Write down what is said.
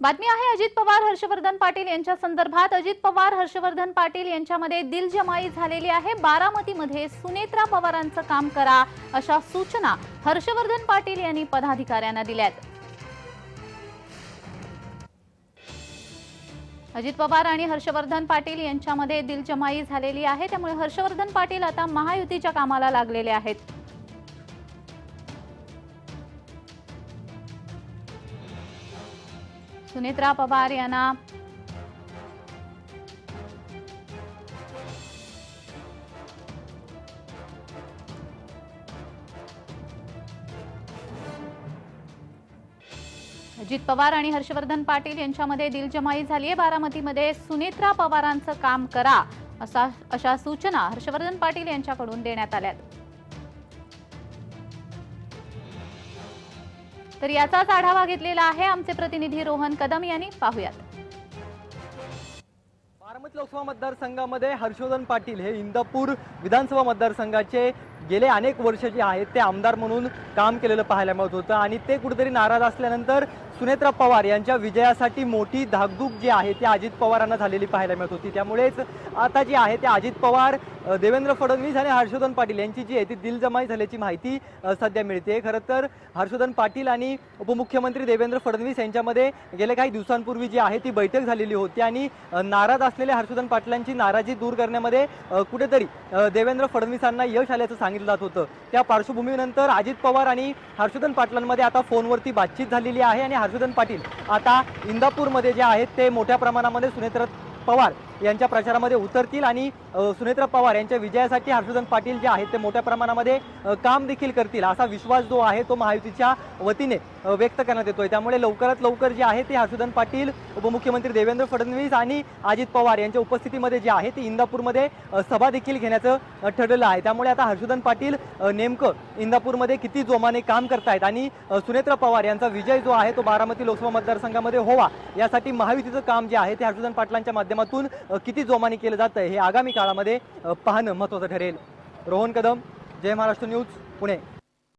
बातमी आहे अजित पवार हर्षवर्धन पाटील यांच्या संदर्भात. अजित पवार हर्षवर्धन पाटील यांच्यामध्ये दिलजमाई झालेली आहे. बारामतीमध्ये सुनेत्रा पवारांचं काम करा अशा सूचना हर्षवर्धन पाटील यांनी पदाधिकाऱ्यांना दिल्यात. अजित पवार आणि हर्षवर्धन पाटील यांच्यामध्ये दिलजमाई झालेली आहे. त्यामुळे हर्षवर्धन पाटील आता महायुतीच्या कामाला लागलेले आहेत. सुनेत्रा पवार यांना अजित पवार आणि हर्षवर्धन पाटील यांच्यामध्ये दिलजमाई झाली आहे बारामतीमध्ये सुनेत्रा पवारांचं काम करा असा अशा सूचना हर्षवर्धन पाटील यांच्याकडून देण्यात आल्यात. तर याचाच आढावा घेतलेला आहे आमचे प्रतिनिधी रोहन कदम यांनी. पाहुयात. बारामती लोकसभा मतदारसंघामध्ये हर्षवर्धन पाटील हे इंदापूर विधानसभा मतदारसंघाचे गेले अनेक वर्ष जे आहेत ते आमदार म्हणून काम केलेलं पाहायला मिळत होतं आणि ते कुठेतरी नाराज असल्यानंतर सुनेत्रा पवार यांच्या विजयासाठी मोठी धाकधूक जी आहे ती अजित पवारांना झालेली पाहायला मिळत होती. त्यामुळेच आता जी आहे ते अजित पवार देवेंद्र फडणवीस आणि हर्षवर्धन पाटील यांची जी आहे ती दिलजमाई झाल्याची माहिती सध्या मिळते. खरं तर हर्षवर्धन पाटील आणि उपमुख्यमंत्री देवेंद्र फडणवीस यांच्यामध्ये गेल्या काही दिवसांपूर्वी जी आहे ती बैठक झालेली होती आणि नाराज असलेल्या हर्षवर्धन पाटलांची नाराजी दूर करण्यामध्ये कुठेतरी देवेंद्र फडणवीसांना यश आल्याचं सांगितलं जात होतं. त्या पार्श्वभूमीनंतर अजित पवार आणि हर्षवर्धन पाटलांमध्ये आता फोनवरती बातचीत झालेली आहे आणि हर्षवर्धन पाटील. आता इंदापूरमध्ये जे आहेत ते मोठ्या प्रमाणामध्ये सुनेत्र पवार. यांच्या प्रचारामध्ये उतरतील आणि सुनेत्रा पवार यांच्या विजयासाठी हर्षवर्धन पाटील जे आहेत ते मोठ्या प्रमाणामध्ये काम देखील करतील असा विश्वास जो आहे तो महायुतीच्या वतीने व्यक्त करण्यात येतोय. त्यामुळे लवकरात लवकर जे आहे ते हर्षवर्धन पाटील उपमुख्यमंत्री देवेंद्र फडणवीस आणि अजित पवार यांच्या उपस्थितीमध्ये जे आहे ते इंदापूरमध्ये सभा देखील घेण्याचं ठरलेलं आहे. त्यामुळे आता हर्षवर्धन पाटील नेमकं इंदापूरमध्ये किती जोमाने काम करतायत आणि सुनेत्रा पवार यांचा विजय जो आहे तो बारामती लोकसभा मतदारसंघामध्ये होवा यासाठी महायुतीचं काम जे आहे ते हर्षवर्धन पाटलांच्या माध्यमातून किती जोमाने केलं जातं हे आगामी काळामध्ये पाहणं महत्त्वाचं ठरेल. रोहन कदम जय महाराष्ट्र न्यूज पुणे.